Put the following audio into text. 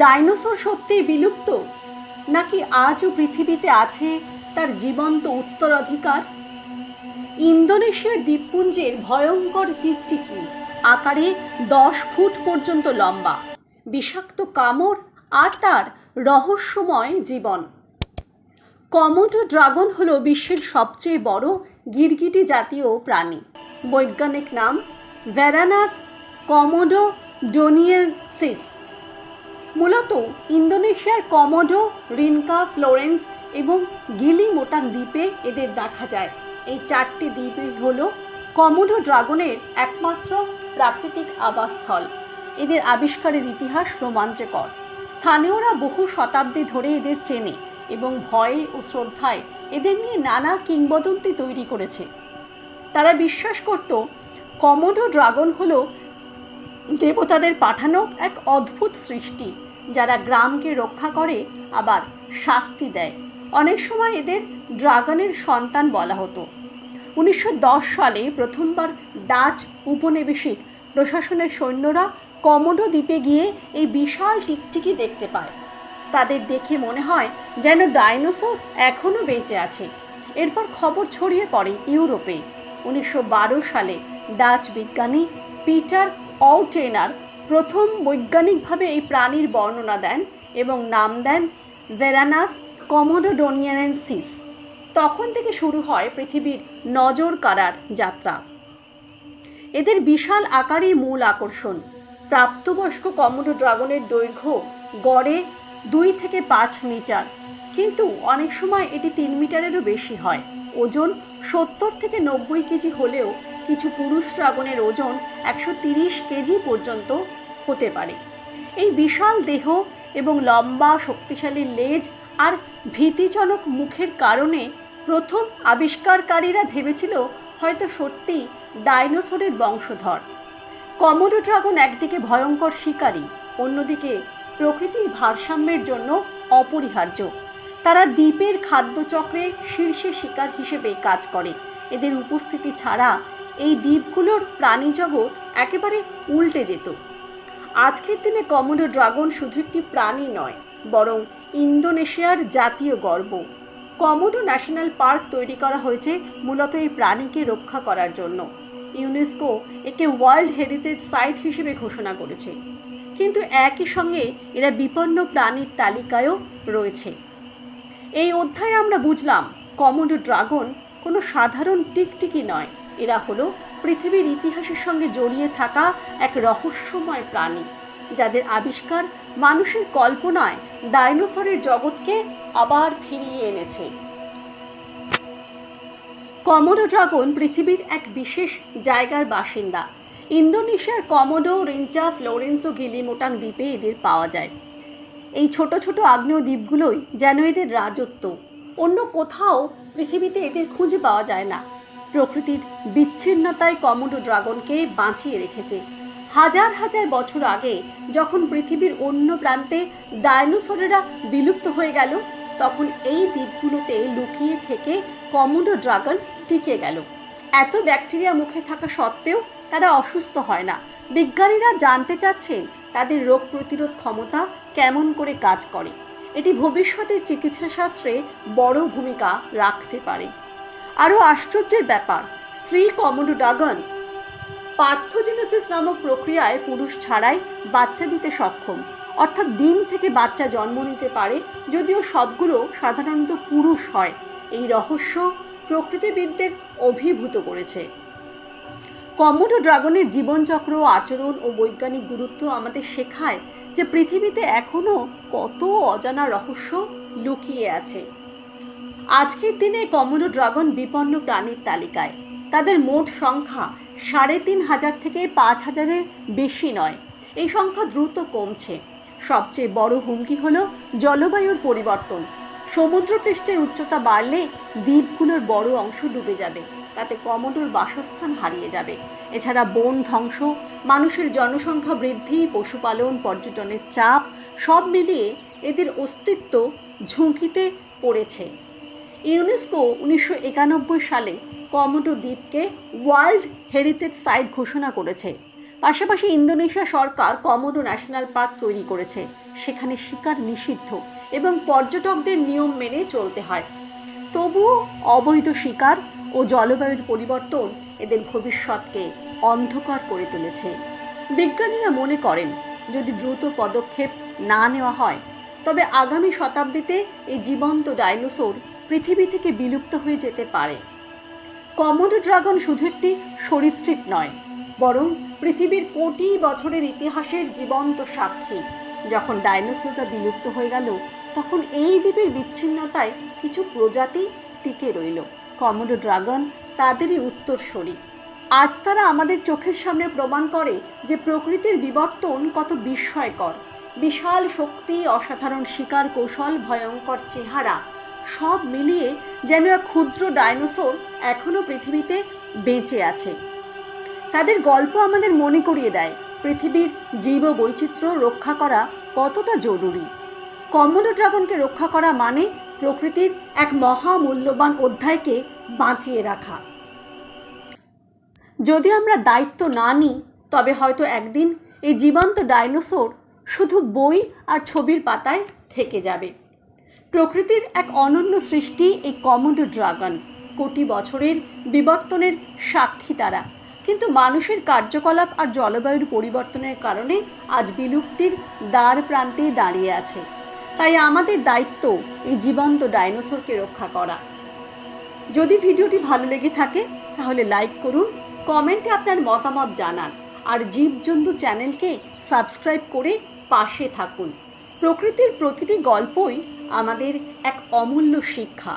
Dinosaur সত্যিই বিলুপ্ত? নাকি আজও পৃথিবীতে আছে তার জীবন্ত উত্তরাধিকার? ইন্দোনেশিয়ার দ্বীপপুঞ্জের ভয়ঙ্কর টিকটিকি আকারে দশ ফুট পর্যন্ত লম্বা, বিষাক্ত কামড় আর তার রহস্যময় জীবন। কমোডো ড্রাগন হলো বিশ্বের সবচেয়ে বড় গিরগিটি জাতীয় প্রাণী। বৈজ্ঞানিক নাম ভ্যারানাস কমোডো ডোনিয়েন্সিস মূলত ইন্দোনেশিয়ার কমোডো, রিনকা, ফ্লোরেন্স এবং গিলি মোটাং দ্বীপে এদের দেখা যায়। এই চারটি দ্বীপই হল কমোডো ড্রাগনের একমাত্র প্রাকৃতিক আবাসস্থল। এদের আবিষ্কারের ইতিহাস রোমাঞ্চকর। স্থানীয়রা বহু শতাব্দী ধরে এদের চেনে এবং ভয়ে ও শ্রদ্ধায় এদের নিয়ে নানা কিংবদন্তি তৈরি করেছে। তারা বিশ্বাস করত কমোডো ড্রাগন হলো দেবতাদের পাঠানো এক অদ্ভুত সৃষ্টি। যারা গ্রামকে রক্ষা করে, আবার শাস্তি দেয়। অনেক সময় এদের ড্রাগনের সন্তান বলা হতো। উনিশশো দশ সালে প্রথমবার ডাচ উপনিবেশিক প্রশাসনের সৈন্যরা কমোডো দ্বীপে গিয়ে এই বিশাল টিকটিকি দেখতে পায়। তাদের দেখে মনে হয় যেন ডাইনোসর এখনও বেঁচে আছে। এরপর খবর ছড়িয়ে পড়ে ইউরোপে। উনিশশো বারো সালে ডাচ বিজ্ঞানী পিটার অউটেনার প্রথম বৈজ্ঞানিকভাবে এই প্রাণীর বর্ণনা দেন এবং নাম দেন ভেরানাস কমোডোডোনিয়ানেন্সিস। তখন থেকে শুরু হয় পৃথিবীর নজর কাড়ার যাত্রা। এদের বিশাল আকারই মূল আকর্ষণ। প্রাপ্তবয়স্ক কমোডো ড্রাগনের দৈর্ঘ্য গড়ে দুই থেকে পাঁচ মিটার, কিন্তু অনেক সময় এটি তিন মিটারেরও বেশি হয়। ওজন সত্তর থেকে নব্বই কেজি হলেও কিছু পুরুষ ড্রাগনের ওজন একশো তিরিশ কেজি পর্যন্ত হতে পারে। এই বিশাল দেহ এবং লম্বা, শক্তিশালী লেজ আর ভীতিজনক মুখের কারণে প্রথম আবিষ্কারকারীরা ভেবেছিল হয়তো সত্যি ডাইনোসরের বংশধর। কমোডো ড্রাগন একদিকে ভয়ঙ্কর শিকারী, অন্যদিকে প্রকৃতির ভারসাম্যের জন্য অপরিহার্য। তারা দ্বীপের খাদ্যচক্রে শীর্ষে শিকার হিসেবে কাজ করে। এদের উপস্থিতি ছাড়া এই দ্বীপগুলোর প্রাণীজগৎ একেবারে উল্টে যেত। আজকের দিনে কমোডো ড্রাগন শুধু একটি প্রাণী নয়, বরং ইন্দোনেশিয়ার জাতীয় গর্ব। কমোডো ন্যাশনাল পার্ক তৈরি করা হয়েছে মূলত এই প্রাণীকে রক্ষা করার জন্য। ইউনেস্কো একে ওয়ার্ল্ড হেরিটেজ সাইট হিসেবে ঘোষণা করেছে। কিন্তু একই সঙ্গে এরা বিপন্ন প্রাণীর তালিকায়ও রয়েছে। এই অধ্যায়ে আমরা বুঝলাম, কমোডো ড্রাগন কোনো সাধারণ টিকটিকি নয়। এরা হলো পৃথিবীর ইতিহাসের সঙ্গে জড়িয়ে থাকা এক রহস্যময় প্রাণী, যাদের আবিষ্কার মানুষের কল্পনায় ডাইনোসরের জগৎকে আবার ফিরিয়ে এনেছে। কমোডো ড্রাগন পৃথিবীর এক বিশেষ জায়গার বাসিন্দা। ইন্দোনেশিয়ার কমোডো রিঞ্চা ফ্লোরেন্স ও গিলিমোটাং দ্বীপে এদের পাওয়া যায়। এই ছোট ছোট আগ্নেয় দ্বীপগুলোই যেন এদের রাজত্ব। অন্য কোথাও পৃথিবীতে এদের খুঁজে পাওয়া যায় না। প্রকৃতির বিচ্ছিন্নতায় কমোডো ড্রাগনকে বাঁচিয়ে রেখেছে। হাজার হাজার বছর আগে যখন পৃথিবীর অন্য প্রান্তে ডাইনোসরেরা বিলুপ্ত হয়ে গেল, তখন এই দ্বীপগুলোতে লুকিয়ে থেকে কমোডো ড্রাগন টিকে গেল। এত ব্যাকটেরিয়া মুখে থাকা সত্ত্বেও তারা অসুস্থ হয় না। বিজ্ঞানীরা জানতে চাচ্ছেন তাদের রোগ প্রতিরোধ ক্ষমতা কেমন করে কাজ করে। এটি ভবিষ্যতের চিকিৎসাশাস্ত্রে বড় ভূমিকা রাখতে পারে। আরও আশ্চর্যের ব্যাপার, স্ত্রী কমোডো ড্রাগন পার্থোজেনেসিস নামক প্রক্রিয়ায় পুরুষ ছাড়াই বাচ্চা দিতে সক্ষম। অর্থাৎ ডিম থেকে বাচ্চা জন্ম নিতে পারে, যদিও সবগুলো সাধারণত পুরুষ হয়। এই রহস্য প্রকৃতিবিদদের অভিভূত করেছে। কমোডো ড্রাগনের জীবনচক্র, আচরণ ও বৈজ্ঞানিক গুরুত্ব আমাদের শেখায় যে পৃথিবীতে এখনও কত অজানা রহস্য লুকিয়ে আছে। আজকের দিনে কমোডো ড্রাগন বিপন্ন প্রাণীর তালিকায়। তাদের মোট সংখ্যা সাড়ে তিন হাজার থেকে পাঁচ হাজারের বেশি নয়। এই সংখ্যা দ্রুত কমছে। সবচেয়ে বড় হুমকি হলো জলবায়ুর পরিবর্তন। সমুদ্রপৃষ্ঠের উচ্চতা বাড়লে দ্বীপগুলোর বড় অংশ ডুবে যাবে। তাতে কমোডোর বাসস্থান হারিয়ে যাবে। এছাড়া বন ধ্বংস, মানুষের জনসংখ্যা বৃদ্ধি, পশুপালন, পর্যটনের চাপ সব মিলিয়ে এদের অস্তিত্ব ঝুঁকিতে পড়েছে। ইউনেস্কো উনিশশো একানব্বই সালে কমোডো দ্বীপকে ওয়ার্ল্ড হেরিটেজ সাইট ঘোষণা করেছে। পাশাপাশি ইন্দোনেশিয়া সরকার কমোডো ন্যাশনাল পার্ক তৈরি করেছে। সেখানে শিকার নিষিদ্ধ এবং পর্যটকদের নিয়ম মেনে চলতে হয়। তবুও অবৈধ শিকার ও জলবায়ুর পরিবর্তন এদের ভবিষ্যৎকে অন্ধকার করে তুলেছে। বিজ্ঞানীরা মনে করেন, যদি দ্রুত পদক্ষেপ না নেওয়া হয়, তবে আগামী শতাব্দীতে এই জীবন্ত ডাইনোসর পৃথিবী থেকে বিলুপ্ত হয়ে যেতে পারে। কমোডো ড্রাগন শুধু একটি সরীসৃপ নয়, বরং পৃথিবীর কোটি বছরের ইতিহাসের জীবন্ত সাক্ষী। যখন ডাইনোসররা বিলুপ্ত হয়ে গেল, তখন এই দ্বীপের বিচ্ছিন্নতায় কিছু প্রজাতি টিকে রইল। কমোডো ড্রাগন তাদেরই উত্তরসূরি। আজ তারা আমাদের চোখের সামনে প্রমাণ করে যে প্রকৃতির বিবর্তন কত বিস্ময়কর। বিশাল শক্তি, অসাধারণ শিকার কৌশল, ভয়ঙ্কর চেহারা সব মিলিয়ে যেন এক ক্ষুদ্র ডাইনোসর এখনও পৃথিবীতে বেঁচে আছে। তাদের গল্প আমাদের মনে করিয়ে দেয়, পৃথিবীর জীব বৈচিত্র্য রক্ষা করা কতটা জরুরি। কমোডো ড্রাগনকে রক্ষা করা মানে প্রকৃতির এক মহামূল্যবান অধ্যায়কে বাঁচিয়ে রাখা। যদি আমরা দায়িত্ব না নিই, তবে হয়তো একদিন এই জীবন্ত ডাইনোসর শুধু বই আর ছবির পাতায় থেকে যাবে। প্রকৃতির এক অনন্য সৃষ্টি, এই কমোডো ড্রাগন। কোটি বছরের বিবর্তনের সাক্ষী তারা। কিন্তু মানুষের কার্যকলাপ আর জলবায়ুর পরিবর্তনের কারণে আজ বিলুপ্তির দ্বার প্রান্তে দাঁড়িয়ে আছে। তাই আমাদের দায়িত্ব এই জীবন্ত ডাইনোসরকে রক্ষা করা। যদি ভিডিওটি ভালো লেগে থাকে, তাহলে লাইক করুন, কমেন্টে আপনার মতামত জানান, আর জীবজন্তু চ্যানেলকে সাবস্ক্রাইব করে পাশে থাকুন। প্রকৃতির প্রতিটি গল্পই আমাদের এক অমূল্য শিক্ষা।